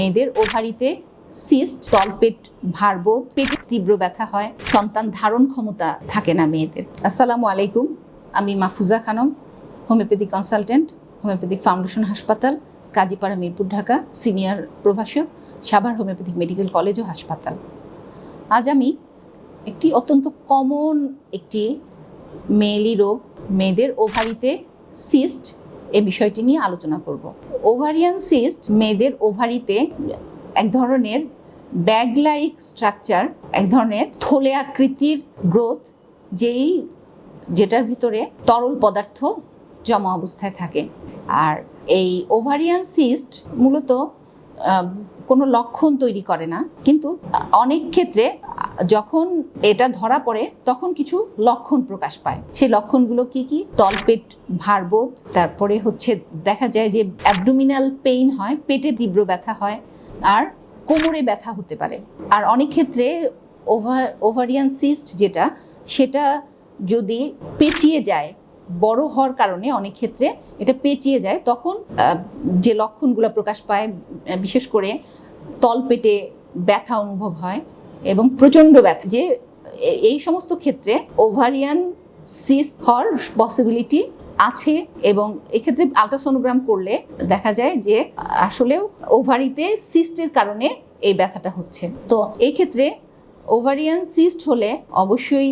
মেয়েদের ওভারিতে সিস্ট, তলপেট, ভারবোধ পেটে তীব্র ব্যথা হয়, সন্তান ধারণ ক্ষমতা থাকে না মেয়েদের। আসসালামু আলাইকুম, আমি Mahfuza Khanam, homeopathy consultant homeopathic foundation হাসপাতাল, কাজীপাড়া মিরপুর ঢাকা, সিনিয়র প্রভাষক, সাভার হোমিওপ্যাথিক মেডিকেল কলেজ ও হাসপাতাল। আজ আমি একটি অত্যন্ত কমন একটি মেয়েলি রোগ, মেয়েদের ওভারিতে সিস্ট এ বিষয়টি নিয়ে আলোচনা করব। ওভারিয়ান সিস্ট মেয়েদের ওভারিতে এক ধরনের ব্যাগ লাইক স্ট্রাকচার এক ধরনের থলে আকৃতির গ্রোথ যেই যেটার ভিতরে তরল পদার্থ জমা অবস্থায় থাকে। আর এই ওভারিয়ান সিস্ট মূলত কোনো লক্ষণ তৈরি করে না। কিন্তু অনেক ক্ষেত্রে যখন এটা ধরা পড়ে, তখন কিছু লক্ষণ প্রকাশ পায়। সেই লক্ষণগুলো কি কি? তলপেট ভারবোধ, তারপরে হচ্ছে দেখা যায় যে অ্যাবডোমিনাল পেইন হয়, পেটে তীব্র ব্যথা হয়, আর কোমরে ব্যথা হতে পারে। আর অনেক ক্ষেত্রে ওভার ওভারিয়ান সিস্ট যেটা, সেটা যদি পেঁচিয়ে যায়, বড় হওয়ার কারণে অনেক ক্ষেত্রে এটা পেঁচিয়ে যায়, তখন যে লক্ষণগুলো প্রকাশ পায়, বিশেষ করে তলপেটে ব্যথা অনুভব হয় এবং প্রচণ্ড ব্যথা, যে এই সমস্ত ক্ষেত্রে ওভারিয়ান সিস হওয়ার পসিবিলিটি আছে এবং এক্ষেত্রে আলট্রাসোনোগ্রাম করলে দেখা যায় যে আসলেও ওভারিতে সিস্টের কারণে এই ব্যথাটা হচ্ছে। তো এই ক্ষেত্রে ওভারিয়ান সিস্ট হলে অবশ্যই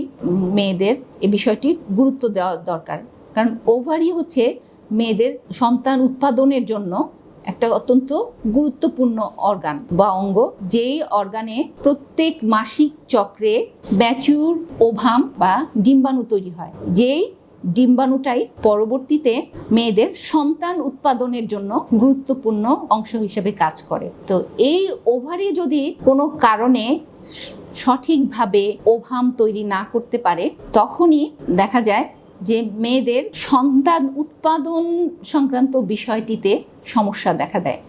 মেয়েদের এ বিষয়টি গুরুত্ব দেওয়া দরকার। কারণ ওভারি হচ্ছে মেয়েদের সন্তান উৎপাদনের জন্য একটা অত্যন্ত গুরুত্বপূর্ণ অর্গান বা অঙ্গ, যেই অর্গানে প্রত্যেক মাসিক চক্রে ম্যাচিউর ওভাম বা ডিম্বাণু তৈরি হয়। যেই ডিম্বাণুটাই পরবর্তীতে মেয়েদের সন্তান উৎপাদনের জন্য গুরুত্বপূর্ণ অংশ হিসেবে কাজ করে। তো এই ওভারে যদি কোনো কারণে সঠিকভাবে ওভাম তৈরি না করতে পারে, তখনই দেখা যায় যে মেয়েদের সন্তান উৎপাদন সংক্রান্ত বিষয়টিতে সমস্যা দেখা দেয়।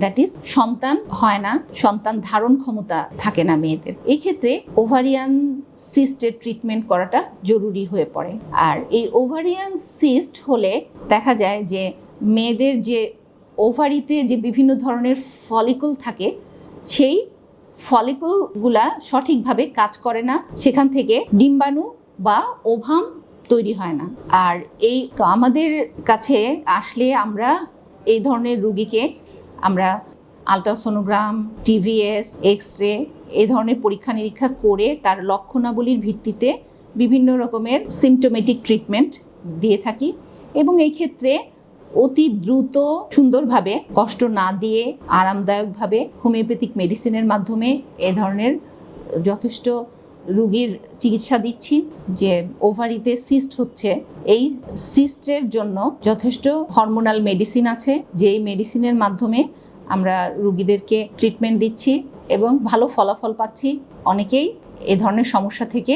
দ্যাট ইজ সন্তান হয় না, সন্তান ধারণ ক্ষমতা থাকে না মেয়েদের। এই ক্ষেত্রে ওভারিয়ান সিস্টের ট্রিটমেন্ট করাটা জরুরি হয়ে পড়ে। আর এই ওভারিয়ান সিস্ট হলে দেখা যায় যে মেয়েদের যে ওভারিতে যে বিভিন্ন ধরনের ফলিকল থাকে, সেই ফলিকলগুলা সঠিকভাবে কাজ করে না। সেখান থেকে ডিম্বাণু বা ওভাম তৈরি হয় না। আর এই তো আমাদের কাছে আসলে আমরা এই ধরনের রুগীকে আমরা আলট্রাসোনোগ্রাম, টিভিএস এক্স রে এই ধরনের পরীক্ষা নিরীক্ষা করে তার লক্ষণাবলীর ভিত্তিতে বিভিন্ন রকমের সিমটোমেটিক ট্রিটমেন্ট দিয়ে থাকি এবং এই ক্ষেত্রে অতি দ্রুত সুন্দরভাবে কষ্ট না দিয়ে আরামদায়কভাবে হোমিওপ্যাথিক মেডিসিনের মাধ্যমে এ ধরনের যথেষ্ট রুগীর চিকিৎসা দিচ্ছি যে ওভারিতে সিস্ট হচ্ছে। এই সিস্টের জন্য যথেষ্ট হরমোনাল মেডিসিন আছে, যেই মেডিসিনের মাধ্যমে আমরা রুগীদেরকে ট্রিটমেন্ট দিচ্ছি এবং ভালো ফলাফল পাচ্ছি। অনেকেই এ ধরনের সমস্যা থেকে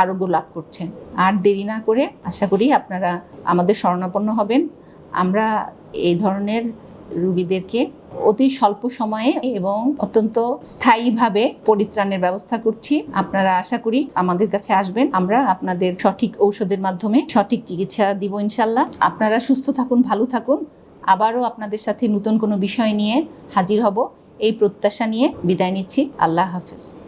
আরোগ্য লাভ করছেন। আর দেরি না করে আশা করি আপনারা আমাদের শরণাপন্ন হবেন। আমরা এই ধরনের রুগীদেরকে অতি স্বল্প সময়ে এবং অত্যন্ত স্থায়ীভাবে পরিত্রাণের ব্যবস্থা করছি। আপনারা আশা করি আমাদের কাছে আসবেন। আমরা আপনাদের সঠিক ঔষধের মাধ্যমে সঠিক চিকিৎসা দিব ইনশাল্লাহ। আপনারা সুস্থ থাকুন, ভালো থাকুন। আবারও আপনাদের সাথে নতুন কোনো বিষয় নিয়ে হাজির হব। এই প্রত্যাশা নিয়ে বিদায় নিচ্ছি। আল্লাহ হাফেজ।